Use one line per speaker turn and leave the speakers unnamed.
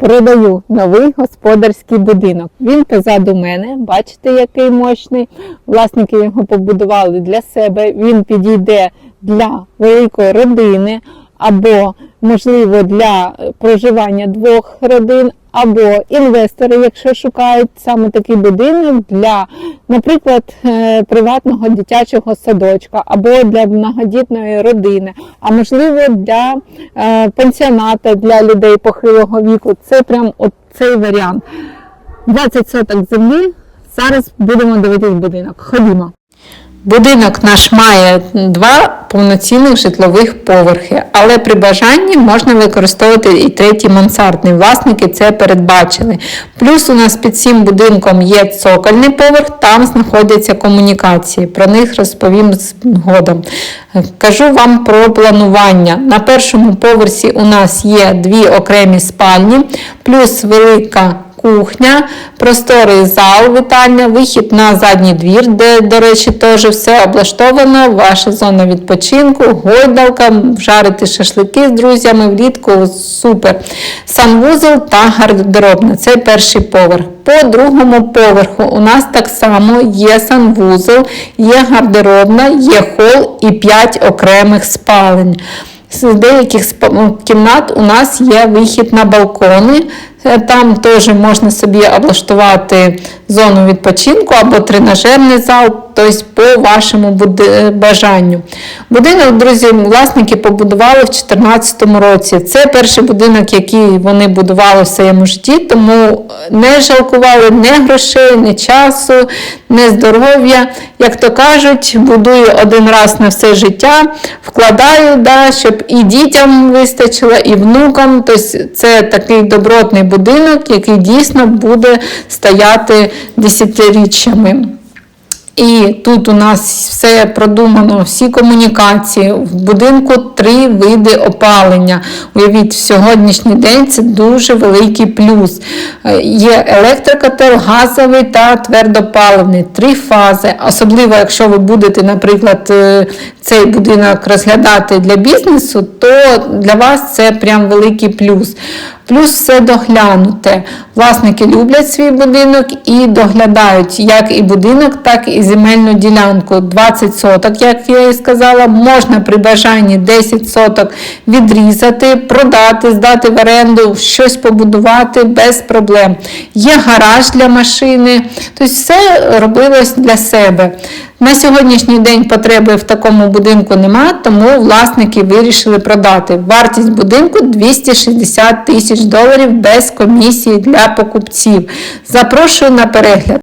Продаю новий господарський будинок. Він позаду мене. Бачите, який мощний. Власники його побудували для себе. Він підійде для великої родини, або, можливо, для проживання двох родин, або інвестори, якщо шукають саме такий будинок для, наприклад, е, приватного дитячого садочка, або для многодітної родини, а можливо для е, пенсіоната для людей похилого віку. Це прям от цей варіант. 20 соток землі. Зараз будемо дивитись будинок. Ходімо. Будинок наш має два повноцінних житлових поверхи, але при бажанні можна використовувати і третій мансардний. Власники це передбачили. Плюс у нас під цим будинком є цокольний поверх, там знаходяться комунікації. Про них розповім згодом. Кажу вам про планування. На першому поверсі у нас є дві окремі спальні, плюс велика кухня, просторий зал, вітальня, вихід на задній двір, де, до речі, теж все облаштовано, ваша зона відпочинку, гойдалка, жарити шашлики з друзями влітку, супер. Санвузол та гардеробна. Це перший поверх. По другому поверху у нас так само є санвузол, є гардеробна, є хол і 5 окремих спалень. З деяких кімнат у нас є вихід на балкони. Е, Там теж можна собі облаштувати зону відпочинку або тренажерний зал, тобто по вашому бажанню. Будинок, друзі, власники побудували в 2014 році. Це перший будинок, який вони будували в своєму житті, тому не жалкували ні грошей, ні часу, ні здоров'я. Як то кажуть, будую один раз на все життя, вкладаю, да, щоб і дітям вистачило, і внукам. Тобто це такий добротний будинок, який дійсно буде стояти десятиріччями. І тут у нас все продумано, всі комунікації. В будинку три види опалення. Уявіть, в сьогоднішній день це дуже великий плюс. Е, Є електрокотел, газовий та твердопаливний, три фази. Особливо, якщо ви будете, наприклад, е, цей будинок розглядати для бізнесу, то для вас це прям великий плюс. Плюс все доглянуте. Власники люблять свій будинок і доглядають як і будинок, так і земельну ділянку. 20 соток, як я і сказала, можна при бажанні 10 соток відрізати, продати, здати в оренду, щось побудувати без проблем. Є гараж для машини, тобто все робилось для себе. На сьогоднішній день потреби в такому будинку немає, тому власники вирішили продати. Вартість будинку 260 тисяч доларів без комісії для покупців. Запрошую на перегляд.